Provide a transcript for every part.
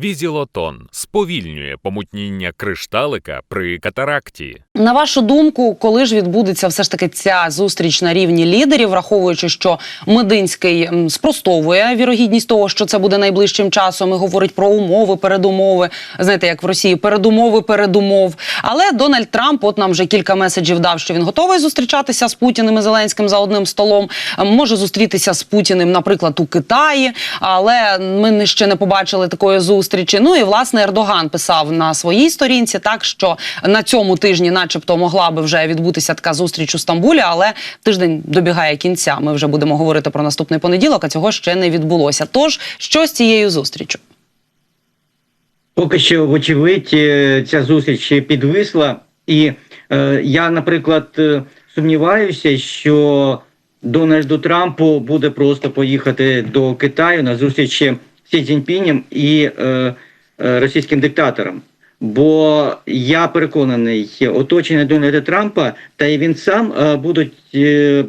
Візілотон сповільнює помутніння кришталика при катаракті. На вашу думку, коли ж відбудеться все ж таки ця зустріч на рівні лідерів, враховуючи, що Мединський спростовує вірогідність того, що це буде найближчим часом, і говорить про умови, передумови. Знаєте, як в Росії передумови, передумов. Але Дональд Трамп, от нам вже кілька меседжів дав, що він готовий зустрічатися з Путіним і Зеленським за одним столом. Може зустрітися з Путіним, наприклад, у Китаї, але ми не- ще не побачили такої зустрічі. Ну і власне Ердоган писав на своїй сторінці, так що на цьому тижні, начебто, могла би вже відбутися така зустріч у Стамбулі, але тиждень добігає кінця. Ми вже будемо говорити про наступний понеділок, а цього ще не відбулося. Тож що з цією зустрічю? Поки що, вочевидь, е, ця зустріч підвисла, і е, я, наприклад, е, сумніваюся, що Дональду Трампу буде просто поїхати до Китаю на зустріч з Сі Цзіньпінем і е, е, російським диктатором. Бо я переконаний, оточення Дональда Трампа та і він сам е, будуть е,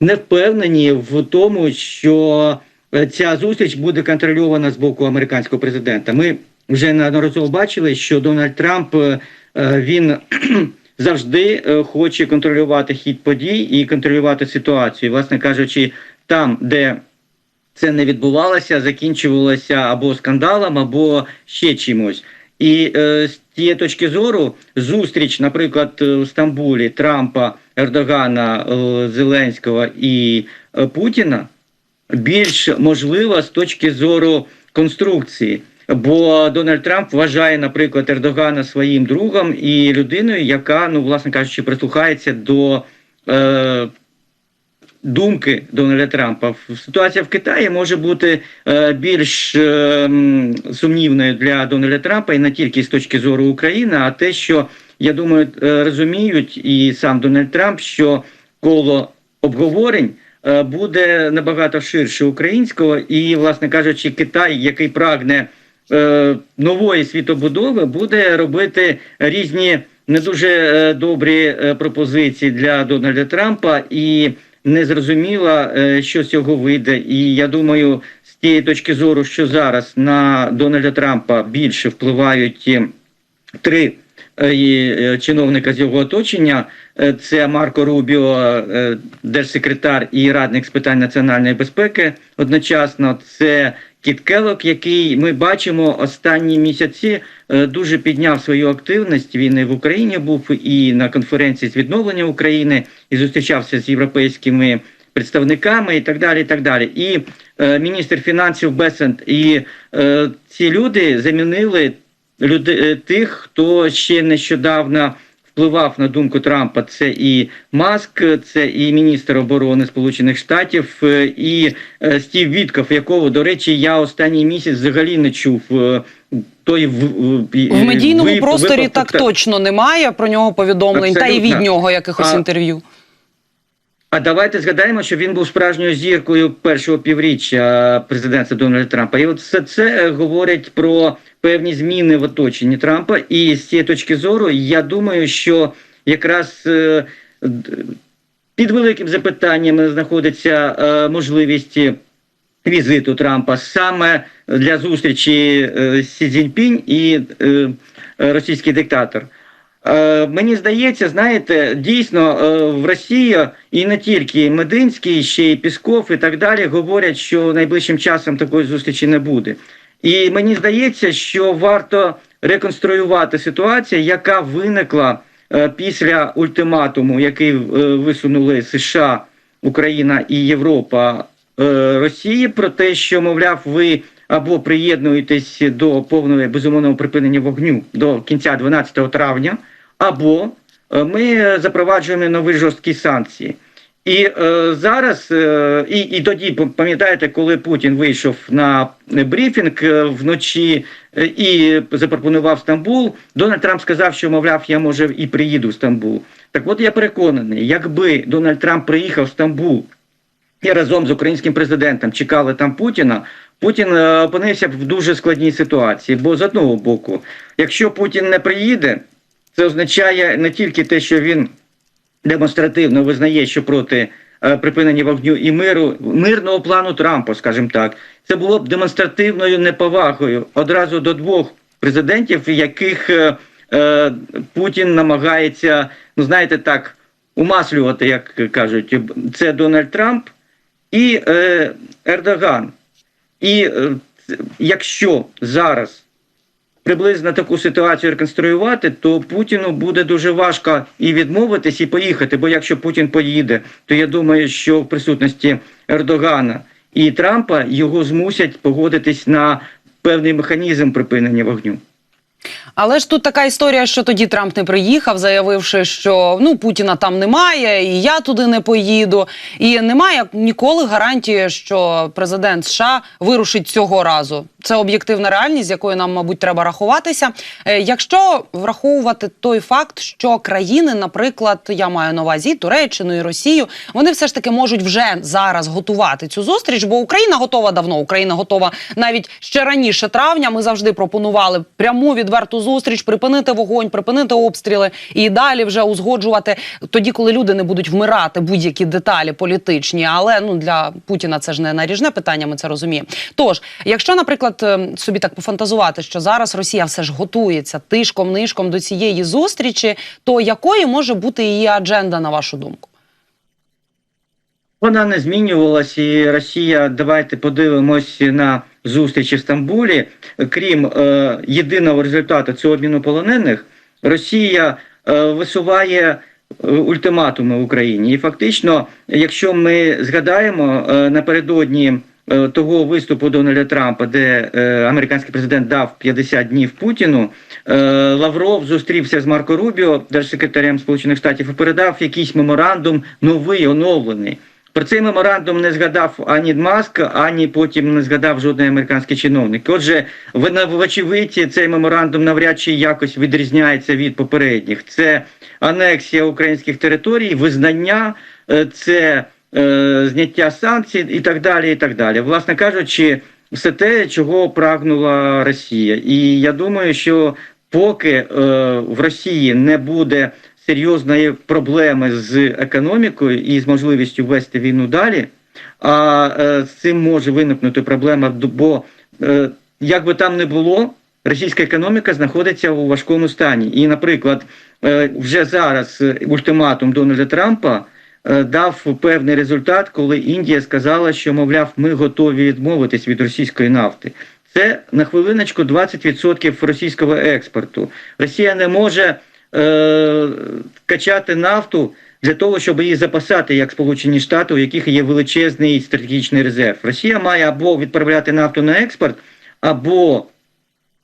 не впевнені в тому, що е, ця зустріч буде контрольована з боку американського президента. Ми вже неодноразово бачили, що Дональд Трамп е, він завжди е, хоче контролювати хід подій і контролювати ситуацію. Власне кажучи, там, де це не відбувалося, закінчувалося або скандалом, або ще чимось. І е, з тієї точки зору зустріч, наприклад, е, в Стамбулі Трампа, Ердогана, е, Зеленського і е, Путіна більш можлива з точки зору конструкції. Бо Дональд Трамп вважає, наприклад, Ердогана своїм другом і людиною, яка, ну, власне кажучи, прислухається до е, думки Дональда Трампа. Ситуація в Китаї може бути е, більш е, сумнівною для Дональда Трампа і не тільки з точки зору України, а те, що я думаю, е, розуміють і сам Дональд Трамп, що коло обговорень. Буде набагато ширше українського, і, власне кажучи, Китай, який прагне нової світобудови, буде робити різні не дуже добрі пропозиції для Дональда Трампа, і не зрозуміло, е, що з цього вийде. І я думаю, з тієї точки зору, що зараз на Дональда Трампа більше впливають е, три е, чиновника з його оточення. Це Марко Рубіо, держсекретар і радник з питань національної безпеки. Одночасно, це Кіт Келок, який ми бачимо останні місяці, е, дуже підняв свою активність. Він і в Україні був і на конференції з відновлення України, і зустрічався з європейськими представниками, і так далі. І так далі. І е, міністр фінансів Бесент, і е, ці люди замінили люди, е, тих, хто ще нещодавно впливав на думку Трампа. Це і Маск, це і міністр оборони Сполучених Штатів, е, і е, Стів Вітков, якого, до речі, я останній місяць взагалі не чув. е, Той в, в, медійному ви, просторі ви, так та- точно немає про нього повідомлень, та й від нього якихось А- інтерв'ю. А давайте згадаємо, що він був справжньою зіркою першого півріччя президентства Дональда Трампа. І от все це е, говорить про певні зміни в оточенні Трампа. І з цієї точки зору, я думаю, що якраз е, під великим запитанням знаходиться е, можливість візиту Трампа саме для зустрічі е, Сі Цзіньпінь і е, е, російський диктатор. Е, Мені здається, знаєте, дійсно е, в Росії і не тільки Мединський, ще й Пісков і так далі говорять, що найближчим часом такої зустрічі не буде. І мені здається, що варто реконструювати ситуацію, яка виникла е, після ультиматуму, який висунули США, Україна і Європа Росії, про те, що мовляв, ви або приєднуєтесь до повного безумовного припинення вогню до кінця 12 травня, або е, ми запроваджуємо нові жорсткі санкції. І е, зараз, е, і, і тоді пам'ятаєте, коли Путін вийшов на брифінг е, вночі е, і запропонував Стамбул, Дональд Трамп сказав, що мовляв, я може і приїду в Стамбул. Так от я переконаний, якби Дональд Трамп приїхав в Стамбул і разом з українським президентом чекали там Путіна, Путін опинився б в дуже складній ситуації. Бо з одного боку, якщо Путін не приїде, це означає не тільки те, що він демонстративно визнає, що проти е, припинення вогню і миру мирного плану Трампа, скажімо так, це було б демонстративною неповагою одразу до двох президентів, яких е, е, Путін намагається, ну знаєте, так умаслювати, як кажуть, це Дональд Трамп і Ердоган. І якщо зараз приблизно таку ситуацію реконструювати, то Путіну буде дуже важко і відмовитись, і поїхати. Бо якщо Путін поїде, то я думаю, що в присутності Ердогана і Трампа його змусять погодитись на певний механізм припинення вогню. Але ж тут така історія, що тоді Трамп не приїхав, заявивши, що ну Путіна там немає, і я туди не поїду. І немає ніколи гарантії, що президент США вирушить цього разу. Це об'єктивна реальність, з якою нам, мабуть, треба рахуватися. Е, Якщо враховувати той факт, що країни, наприклад, я маю на увазі Туреччину і Росію, вони все ж таки можуть вже зараз готувати цю зустріч, бо Україна готова давно. Україна готова навіть ще раніше травня. Ми завжди пропонували пряму відверту зустріч, припинити вогонь, припинити обстріли і далі вже узгоджувати тоді, коли люди не будуть вмирати будь-які деталі політичні. Але ну для Путіна це ж не наріжне питання. Ми це розуміємо. Тож, якщо, наприклад, ем, собі так пофантазувати, що зараз Росія все ж готується тишком нишком до цієї зустрічі, то якою може бути її адженда на вашу думку? Вона не змінювалась, і Росія, давайте подивимось на зустрічі в Стамбулі. Крім е, єдиного результату цього обміну полонених, Росія е, висуває е, ультиматуми Україні. І фактично, якщо ми згадаємо е, напередодні е, того виступу Дональда Трампа, де е, американський президент дав 50 днів Путіну, е, Лавров зустрівся з Марко Рубіо, держсекретарем Сполучених Штатів, і передав якийсь меморандум новий, оновлений. Про цей меморандум не згадав ані Маск, ані потім не згадав жодний американський чиновник. Отже, ви- вочевидь, цей меморандум навряд чи якось відрізняється від попередніх. Це анексія українських територій, визнання, е, це е, зняття санкцій і так далі. І так далі. Власне кажучи, все те, чого прагнула Росія. І я думаю, що поки е, в Росії не буде серйозної проблеми з економікою і з можливістю вести війну далі, а е, з цим може виникнути проблема, бо е, як би там не було, російська економіка знаходиться у важкому стані. І, наприклад, е, вже зараз ультиматум Дональда Трампа дав певний результат, коли Індія сказала, що, мовляв, ми готові відмовитись від російської нафти. Це на хвилиночку 20% російського експорту. Росія не може е, качати нафту для того, щоб її запасати, як Сполучені Штати, у яких є величезний стратегічний резерв. Росія має або відправляти нафту на експорт, або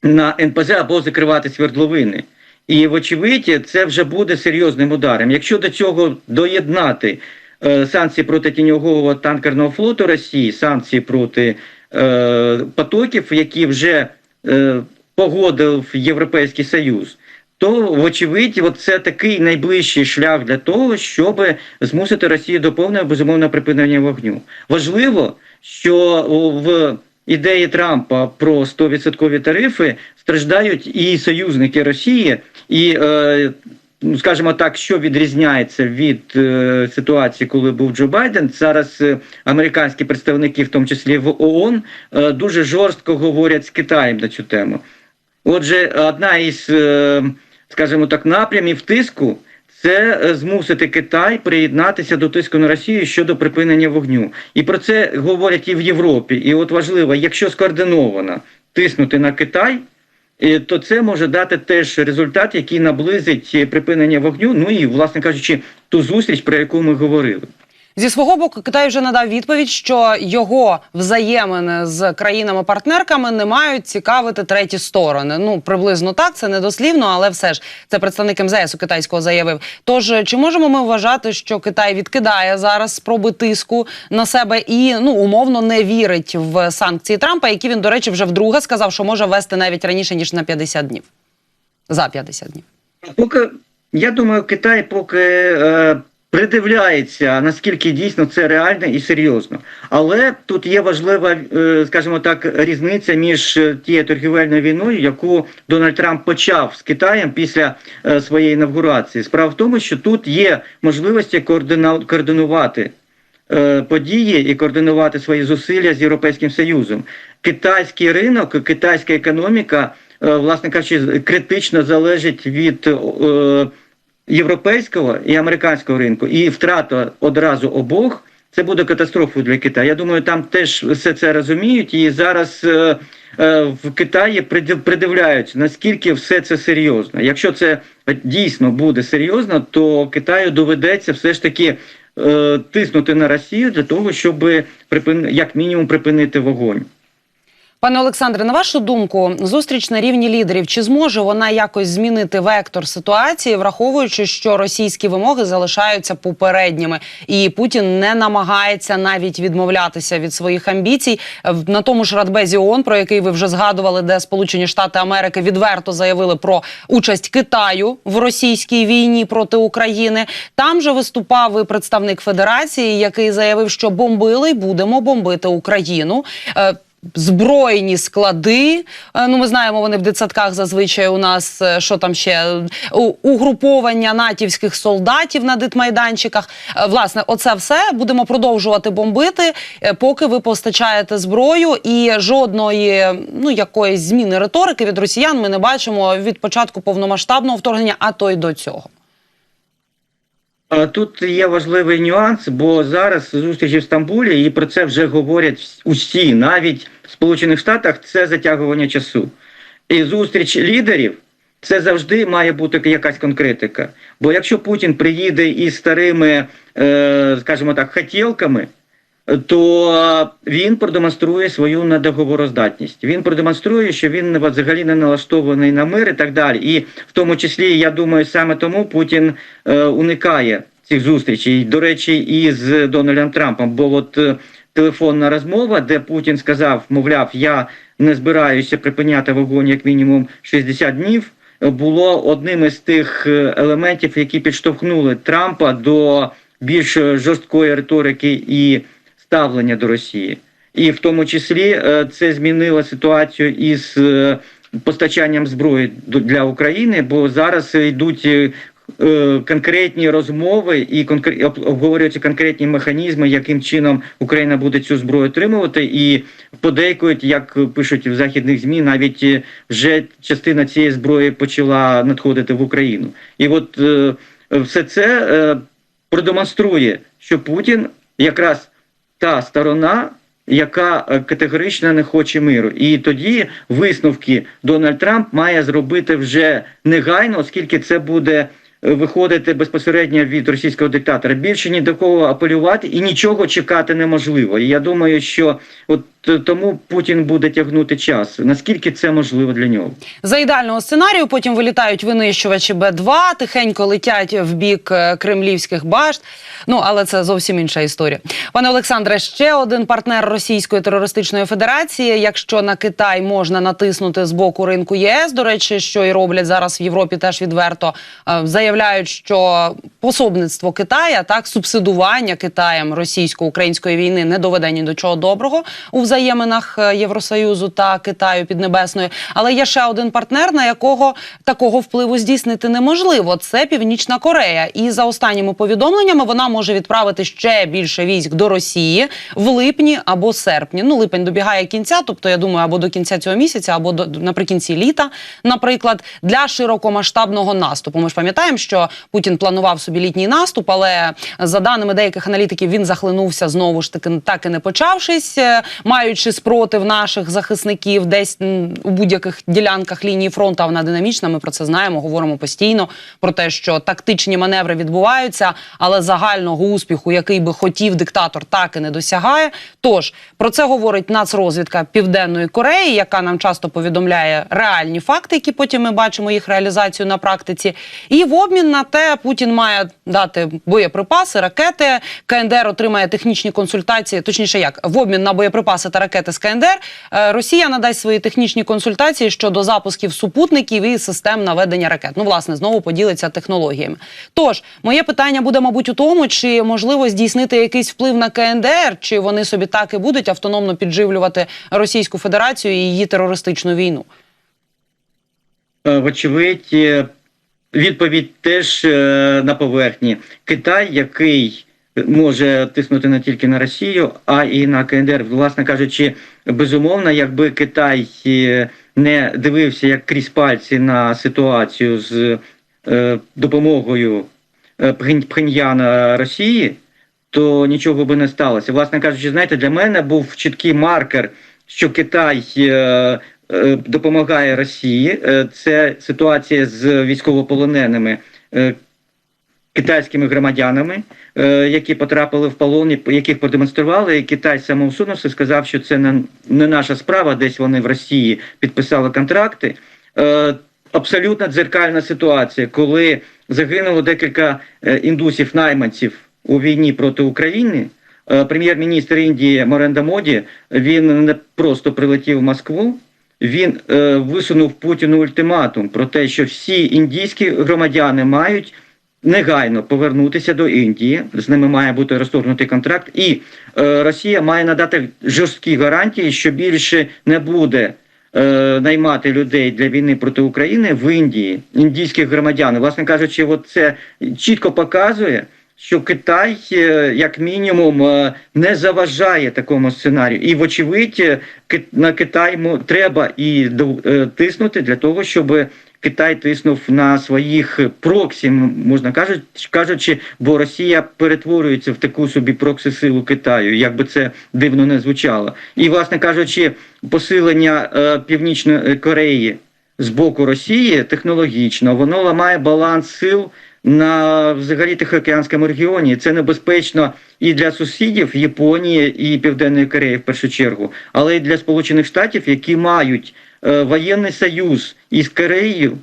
на НПЗ, або закривати свердловини. І, вочевидь, це вже буде серйозним ударом. Якщо до цього доєднати е, санкції проти тіньового танкерного флоту Росії, санкції проти е, потоків, які вже е, погодив Європейський Союз, то вочевидь, от це такий найближчий шлях для того, щоб змусити Росію до повного безумовного припинення вогню. Важливо, що в ідеї Трампа про 100% тарифи страждають і союзники Росії, і е, ну, скажімо так, що відрізняється від е, ситуації, коли був Джо Байден. Зараз е, американські представники, в тому числі в ООН, е, дуже жорстко говорять з Китаєм на цю тему. Отже, одна із, е, скажімо так, напрямів тиску це е, змусити Китай приєднатися до тиску на Росію щодо припинення вогню. І про це говорять і в Європі. І от важливо, якщо скоординовано тиснути на Китай, е, то це може дати теж результат, який наблизить е, припинення вогню. Ну і, власне кажучи, ту зустріч, про яку ми говорили. Зі свого боку, Китай вже надав відповідь, що його взаємини з країнами-партнерками не мають цікавити треті сторони. Ну приблизно так, це не дослівно, але все ж це представник МЗС у китайського заявив. Тож чи можемо ми вважати, що Китай відкидає зараз спроби тиску на себе і ну умовно не вірить в санкції Трампа, які він, до речі, вже вдруге сказав, що може вести навіть раніше ніж на 50 днів. За 50 днів. Поки я думаю, Китай поки е, придивляється, наскільки дійсно це реально і серйозно. Але тут є важлива, е, скажімо так, різниця між е, тією торгівельною війною, яку Дональд Трамп почав з Китаєм після е, своєї інавгурації. Справа в тому, що тут є можливості координувати події і координувати свої зусилля з Європейським Союзом. Китайський ринок, китайська економіка, власне кажучи, критично залежить від європейського і американського ринку, і втрата одразу обох. Це буде катастрофою для Китаю. Я думаю, там теж все це розуміють, і зараз е, е, в Китаї придив- придивляються, наскільки все це серйозно. Якщо це дійсно буде серйозно, то Китаю доведеться все ж таки е, тиснути на Росію для того, щоб припин... як мінімум припинити вогонь. Пане Олександре, на вашу думку, зустріч на рівні лідерів чи зможе вона якось змінити вектор ситуації, враховуючи, що російські вимоги залишаються попередніми, і Путін не намагається навіть відмовлятися від своїх амбіцій на тому ж Радбезі ООН, про який ви вже згадували, де Сполучені Штати Америки відверто заявили про участь Китаю в російській війні проти України. Там же виступав і представник Федерації, який заявив, що бомбили й будемо бомбити Україну. Збройні склади. Е, Ну, ми знаємо, вони в дитсадках зазвичай у нас е, що там ще угруповання натівських солдатів на дитмайданчиках. Е, Власне, оце все будемо продовжувати бомбити, поки ви постачаєте зброю, і жодної ну якоїсь зміни риторики від росіян ми не бачимо від початку повномасштабного вторгнення, а то й до цього. Тут є важливий нюанс, бо зараз зустрічі в Стамбулі, і про це вже говорять усі, навіть в Сполучених Штатах це затягування часу. І зустріч лідерів це завжди має бути якась конкретика. Бо якщо Путін приїде із старими, е, скажімо так, хотілками, то він продемонструє свою недоговороздатність. Він продемонструє, що він взагалі не налаштований на мир і так далі. І в тому числі, я думаю, саме тому Путін е, уникає цих зустрічей. До речі, і з Дональдом Трампом. Бо от е, телефонна розмова, де Путін сказав, мовляв, я не збираюся припиняти вогонь як мінімум 60 днів. Було одним із тих е, елементів, які підштовхнули Трампа до більш жорсткої риторики і ставлення до Росії. І в тому числі е, це змінило ситуацію із е, постачанням зброї для України, бо зараз йдуть е, конкретні розмови і обговорюються конкретні механізми, яким чином Україна буде цю зброю отримувати. І подейкують, як пишуть в західних змі, навіть вже частина цієї зброї почала надходити в Україну. І от все це продемонструє, що Путін якраз та сторона, яка е, категорично не хоче миру. І тоді висновки Дональд Трамп має зробити вже негайно, оскільки це буде е, виходити безпосередньо від російського диктатора. Більше ні до кого апелювати і нічого чекати неможливо. І я думаю, що от тому Путін буде тягнути час. Наскільки це можливо для нього? За ідеального сценарію потім вилітають винищувачі Б-2, тихенько летять в бік е, кремлівських башт. Ну але це зовсім інша історія. Пане Олександре, ще один партнер Російської терористичної федерації. Якщо на Китай можна натиснути з боку ринку ЄС, до речі, що і роблять зараз в Європі, теж відверто е, заявляють, що пособництво Китая, так субсидування Китаєм російсько-української війни не доведе ні до чого доброго у взаєминах е, Євросоюзу та Китаю Піднебесної. Але є ще один партнер, на якого такого впливу здійснити неможливо. Це Північна Корея. І за останніми повідомленнями вона може відправити ще більше військ до Росії в липні або серпні. Ну, липень добігає кінця, тобто я думаю, або до кінця цього місяця, або до наприкінці літа, наприклад, для широкомасштабного наступу. Ми ж пам'ятаємо, що Путін планував собі літній наступ, але за даними деяких аналітиків, він захлинувся знову ж таки, так і не почавшись, е, маючи спротив наших захисників десь у будь-яких ділянках лінії фронту. А вона динамічна. Ми про це знаємо, говоримо постійно про те, що тактичні маневри відбуваються, але загального успіху, який би хотів диктатор, так і не досягає. Тож про це говорить нацрозвідка Південної Кореї, яка нам часто повідомляє реальні факти, які потім ми бачимо їх реалізацію на практиці. І в обмін на те Путін має дати боєприпаси, ракети. КНДР отримає технічні консультації. Точніше, як в обмін на боєприпаси та ракети з КНДР, е, Росія надасть свої технічні консультації щодо запусків супутників і систем наведення ракет. Ну, власне, знову поділиться технологіями. Тож, моє питання буде, мабуть, у тому, чи можливо здійснити якийсь вплив на КНДР, чи вони собі так і будуть автономно підживлювати Російську Федерацію і її терористичну війну. Е, Вочевидь, е, відповідь теж на поверхні. Китай, який може тиснути не тільки на Росію, а і на КНДР. Власне кажучи, безумовно, якби Китай е, не дивився як крізь пальці на ситуацію з е, допомогою е, Пхеньяна Росії, то нічого би не сталося. Власне кажучи, знаєте, для мене був чіткий маркер, що Китай допомагає Росії. Це ситуація з військовополоненими китайськими громадянами, е, які потрапили в полон, яких продемонстрували. І Китай самоусунувся, сказав, що це не, наша справа. Десь вони в Росії підписали контракти. Е, Абсолютно дзеркальна ситуація, коли загинуло декілька е, індусів найманців у війні проти України. Прем'єр-міністр Індії Моренда Моді він не просто прилетів в Москву. Він е, висунув Путіну ультиматум про те, що всі індійські громадяни мають негайно повернутися до Індії. З ними має бути розторгнутий контракт, і е, Росія має надати жорсткі гарантії, що більше не буде е, наймати людей для війни проти України в Індії, індійських громадян. Власне кажучи, от це чітко показує. Що Китай, е, як мінімум, е, не заважає такому сценарію, і вочевидь на Китай треба і тиснути для того, щоб Китай тиснув на своїх проксі, можна кажучи, бо Росія перетворюється в таку собі проксі силу Китаю, як би це дивно не звучало. І, власне кажучи, посилення е, Північної Кореї з боку Росії технологічно, воно ламає баланс сил на взагалі Тихоокеанському регіоні. Це небезпечно і для сусідів Японії і Південної Кореї в першу чергу, але й для Сполучених Штатів, які мають е, воєнний союз із Кореєю,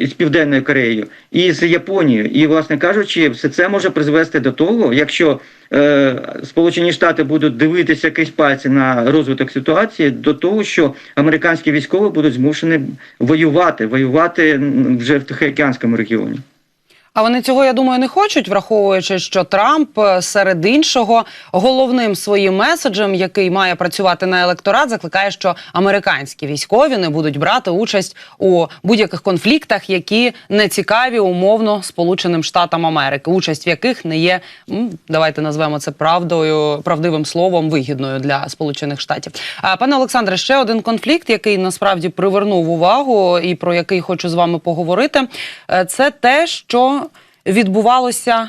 із Південною Кореєю, і з Японією. І, власне кажучи, все це може призвести до того, якщо е, Сполучені Штати будуть дивитися крізь пальці на розвиток ситуації, до того, що американські військові будуть змушені воювати, воювати вже в Тихоокеанському регіоні. А вони цього, я думаю, не хочуть, враховуючи, що Трамп е, серед іншого головним своїм меседжем, який має працювати на електорат, закликає, що американські військові не будуть брати участь у будь-яких конфліктах, які не цікаві умовно Сполученим Штатам Америки, участь в яких не є давайте назвемо це правдою, правдивим словом, вигідною для Сполучених Штатів. А пане Олександре, ще один конфлікт, який насправді привернув увагу, і про який хочу з вами поговорити, е, це те, що відбувалося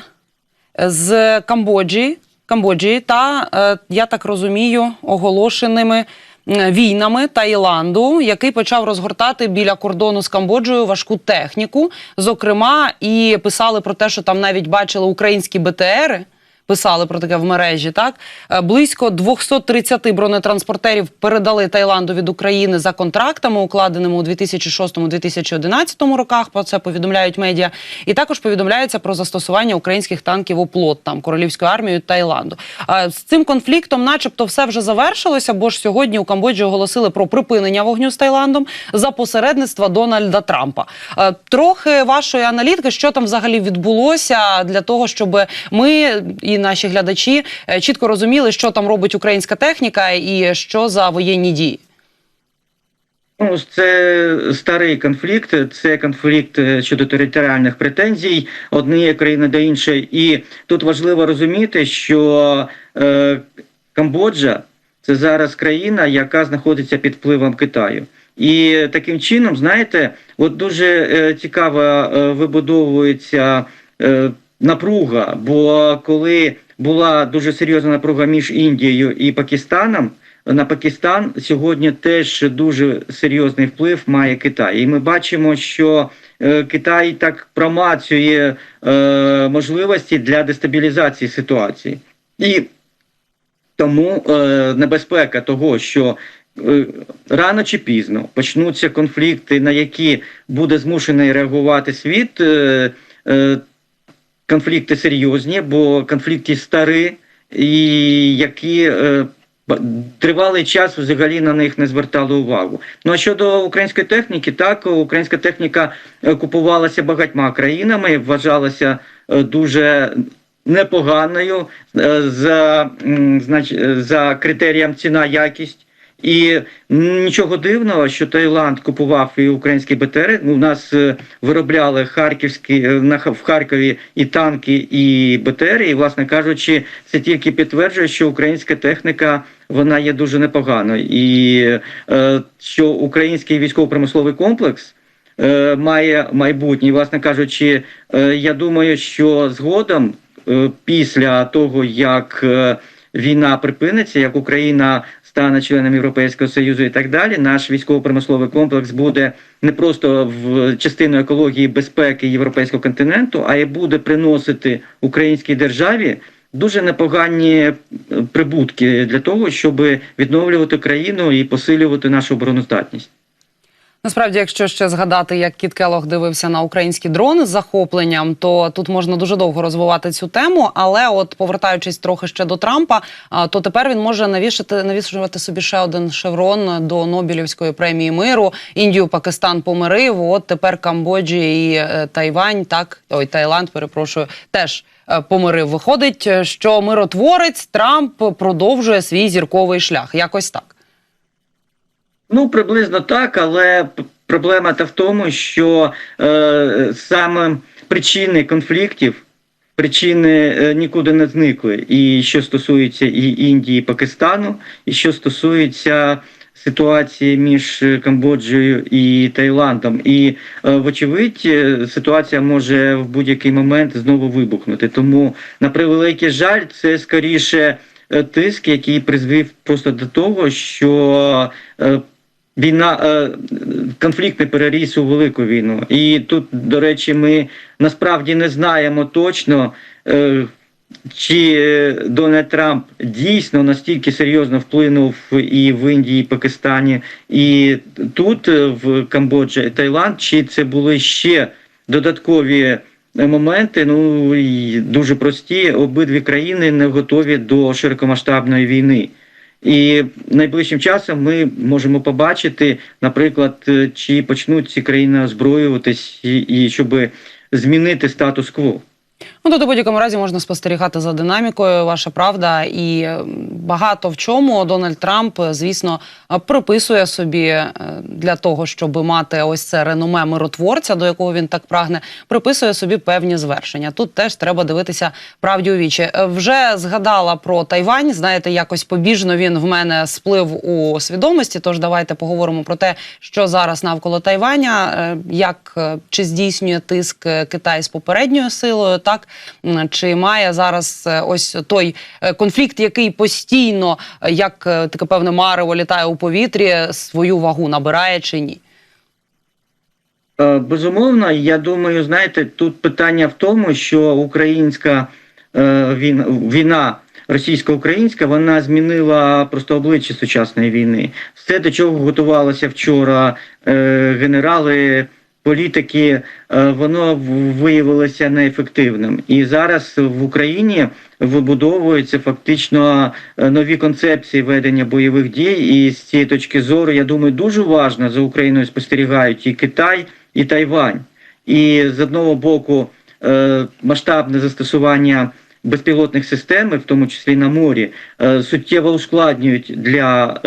з Камбоджі, Камбоджі та е, я так розумію, оголошеними війнами Таїланду, який почав розгортати біля кордону з Камбоджею важку техніку. Зокрема, і писали про те, що там навіть бачили українські БТРи. Писали про таке в мережі. Так Е, близько 230 бронетранспортерів передали Таїланду від України за контрактами, укладеними у 2006-2011 роках. Про це повідомляють медіа. І також повідомляється про застосування українських танків оплот там королівською армією Таїланду. Е, З цим конфліктом, начебто, все вже завершилося, бо ж сьогодні у Камбоджі оголосили про припинення вогню з Таїландом за посередництва Дональда Трампа. Е, Трохи вашої аналітики, що там взагалі відбулося для того, щоб ми і наші глядачі е, чітко розуміли, що там робить українська техніка і що за воєнні дії. Ну, це старий конфлікт, це конфлікт е, щодо територіальних претензій однієї країни до іншої. І тут важливо розуміти, що е, Камбоджа це зараз країна, яка знаходиться під впливом Китаю. І таким чином, знаєте, от дуже е, цікаво е, вибудовується е, напруга. Бо коли була дуже серйозна напруга між Індією і Пакистаном, на Пакистан сьогодні теж дуже серйозний вплив має Китай. І ми бачимо, що е, Китай так промацює е, можливості для дестабілізації ситуації. І тому е, небезпека того, що рано чи пізно почнуться конфлікти, на які буде змушений реагувати світ. Конфлікти серйозні, бо конфлікти старі, і які е, тривалий час взагалі на них не звертали увагу. Ну а щодо української техніки, так українська техніка купувалася багатьма країнами, вважалася е, дуже непоганою е, за, е, за критерієм ціна якість. І нічого дивного, що Таїланд купував і українські БТРи. У нас е, виробляли харківські е, в Харкові і танки, і БТРи. І, власне кажучи, це тільки підтверджує, що українська техніка вона є дуже непоганою, і е, що український військово-промисловий комплекс. Має майбутнє, власне кажучи, я думаю, що згодом, після того як війна припиниться, як Україна стане членом Європейського союзу і так далі, наш військово-промисловий комплекс буде не просто в частиною екології безпеки європейського континенту, а й буде приносити українській державі дуже непогані е, прибутки для того, щоб відновлювати країну і посилювати нашу обороноздатність. Насправді, якщо ще згадати, як Кіт Келох дивився на українські дрони з захопленням, то тут можна дуже довго розвивати цю тему. Але, от повертаючись трохи ще до Трампа, то тепер він може навішати навішувати собі ще один шеврон до Нобелівської премії миру. Індію, Пакистан помирив. От тепер Камбоджі і е, Тайвань, так ой, Таїланд, перепрошую, теж. е, Помирив виходить, е, що миротворець Трамп продовжує свій зірковий шлях. Якось так. Ну, приблизно так, але проблема та в тому, що е, саме причини конфліктів, причини е, нікуди не зникли. І що стосується і Індії, і Пакистану, і що стосується ситуації між е, Камбоджею і Таїландом. І, е, вочевидь, е, ситуація може в будь-який момент знову вибухнути. Тому, на превеликий жаль, це скоріше е, тиск, який призвів просто до того, що війна е, конфлікт не переріс у велику війну. І тут, до речі, ми насправді не знаємо точно. е, Чи е, Дональд Трамп дійсно настільки серйозно вплинув і в Індії, і Пакистані, і тут, в Камбоджі, і Таїланд, чи це були ще додаткові моменти? Ну і дуже прості. Обидві країни не готові до широкомасштабної війни. І найближчим часом ми можемо побачити, наприклад, е, чи почнуть ці країни озброюватись, і, і щоб змінити статус-кво. Ну, тут у будь-якому разі можна спостерігати за динамікою, ваша правда, і е, багато в чому Дональд Трамп, е, звісно, е, приписує собі для того, щоб мати ось це реноме миротворця, до якого він так прагне, приписує собі певні звершення. Тут теж треба дивитися правді у вічі. Вже згадала про Тайвань. Знаєте, якось побіжно він в мене сплив у свідомості. Тож давайте поговоримо про те, що зараз навколо Тайваня, як чи здійснює тиск Китай з попередньою силою, так чи має зараз е, ось той е, конфлікт, який постійно, е, як таке певне марево літає у повітрі, свою вагу набирає чи ні? Безумовно, я думаю, знаєте, тут питання в тому, що українська війна, російсько-українська, вона змінила просто обличчя сучасної війни. Все, до чого готувалося вчора е, генерали, політики, е, воно виявилося неефективним. І зараз в Україні вибудовуються фактично е, нові концепції ведення бойових дій. І з цієї точки зору, я думаю, дуже важно за Україною спостерігають і Китай, і Тайвань. І з одного боку е, масштабне застосування безпілотних систем, в тому числі на морі, суттєво ускладнюють для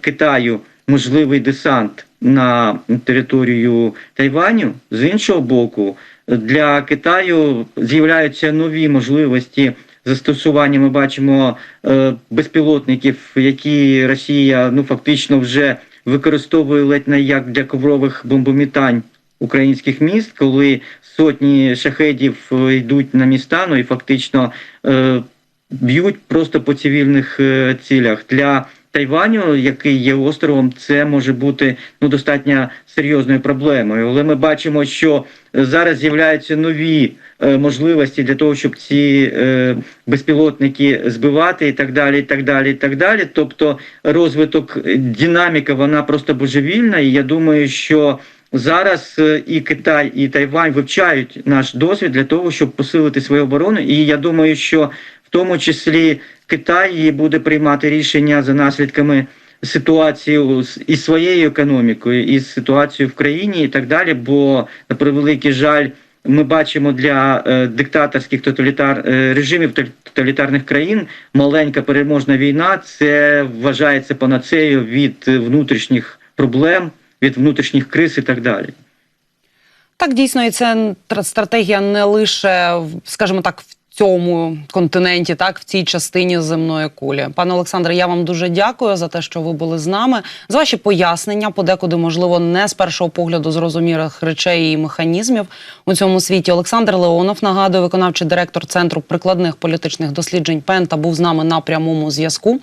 Китаю можливий десант на територію Тайваню. З іншого боку, для Китаю з'являються нові можливості застосування. Ми бачимо е, безпілотників, які Росія ну фактично вже використовує ледь не як для коврових бомбомітань українських міст, коли сотні шахедів е, йдуть на міста, ну і фактично е, б'ють просто по цивільних цілях. Для Тайваню, який є островом, це може бути ну достатньо серйозною проблемою. Але ми бачимо, що зараз з'являються нові е, можливості для того, щоб ці е, безпілотники збивати і так далі. і так далі, і так далі. Тобто розвиток е, динаміка вона просто божевільна. І я думаю, що зараз е, і Китай, і Тайвань вивчають наш досвід для того, щоб посилити свою оборону. І я думаю, що тому числі Китай буде приймати рішення за наслідками ситуації із своєю економікою, і ситуацією в країні, і так далі. Бо на превеликий жаль, ми бачимо для е, диктаторських тоталітар е, режимів тоталітарних країн маленька переможна війна це вважається панацеєю від внутрішніх проблем, від внутрішніх криз і так далі. Так, дійсно, і це стратегія не лише, скажімо так, в цьому континенті, так, в цій частині земної кулі. Пане Олександре, я вам дуже дякую за те, що ви були з нами. За ваші пояснення, подекуди, можливо, не з першого погляду зрозумілих речей і механізмів у цьому світі. Олександр Леонов, нагадую, виконавчий директор Центру прикладних політичних досліджень Пента, був з нами на прямому зв'язку.